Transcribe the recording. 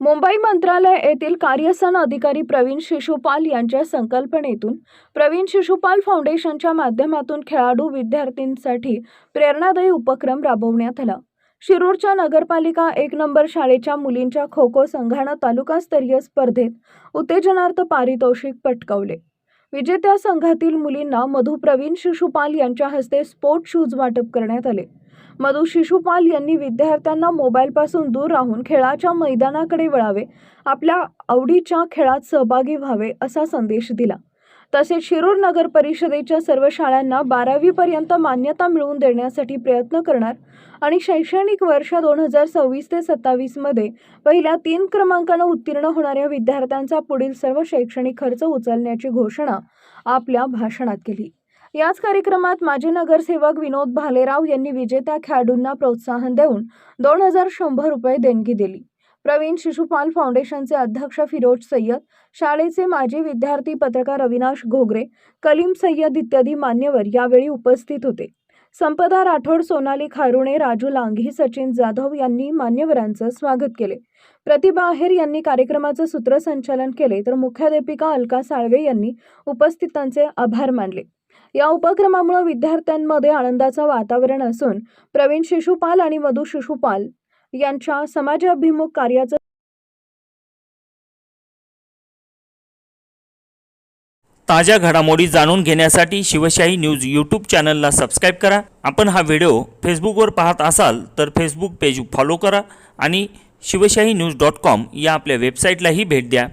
मुंबई मंत्रालय येथील कार्यसन अधिकारी प्रवीण शिशुपाल यांच्या संकल्पनेतून प्रवीण शिशुपाल फाउंडेशनच्या माध्यमातून खेळाडू विद्यार्थ्यांसाठी प्रेरणादायी उपक्रम राबवण्यात आला. शिरूरच्या नगरपालिका एक नंबर शाळेच्या मुलींच्या खो खो संघानं तालुकास्तरीय स्पर्धेत उत्तेजनार्थ पारितोषिक पटकावले. विजेत्या संघातील मुलींना मधु प्रवीण शिशुपाल यांच्या हस्ते स्पोर्ट शूज वाटप करण्यात आले. मधु शिशुपाल यांनी विद्यार्थ्यांना मोबाईलपासून दूर राहून खेळाच्या मैदानाकडे वळावे आपल्या आवडीच्या खेळात सहभागी व्हावे असा संदेश दिला. तसेच शिरूर नगर परिषदेच्या सर्व शाळांना बारावीपर्यंत मान्यता मिळवून देण्यासाठी प्रयत्न करणार आणि शैक्षणिक वर्ष दोन हजार सव्वीस ते सत्तावीसमध्ये पहिल्या तीन क्रमांकानं उत्तीर्ण होणाऱ्या विद्यार्थ्यांचा पुढील सर्व शैक्षणिक खर्च उचलण्याची घोषणा आपल्या भाषणात केली. याच कार्यक्रमात माजी नगरसेवक विनोद भालेराव यांनी विजेत्या खेळाडूंना प्रोत्साहन देऊन दोन हजार शंभर रुपये देणगी दिली. प्रवीण शिशुपाल फाउंडेशनचे अध्यक्ष फिरोज सय्यद शाळेचे माजी विद्यार्थी पत्रकार अविनाश घोगरे कलीम सय्यद इत्यादी मान्यवर यावेळी उपस्थित होते. संपदा राठोड सोनाली खारुणे राजू लांघी सचिन जाधव यांनी मान्यवरांचं स्वागत केले. प्रतिभा आहेर यांनी कार्यक्रमाचं सूत्रसंचालन केले तर मुख्याध्यापिका अलका साळवे यांनी उपस्थितांचे आभार मानले. या उपक्रमामुळे विद्यार्थ्यांमध्ये आनंदाचं वातावरण असून प्रवीण शिशुपाल आणि मधु शिशुपाल यांच्या समाजाभिमुख कार्याचं ताज्या घडामोडी जाणून घेण्यासाठी शिवशाही न्यूज यूट्यूब चॅनलला सबस्क्राईब करा. आपण हा व्हिडिओ फेसबुकवर पाहत असाल तर फेसबुक पेज फॉलो करा आणि शिवशाही न्यूज डॉट कॉम या आपल्या वेबसाईटलाही भेट द्या.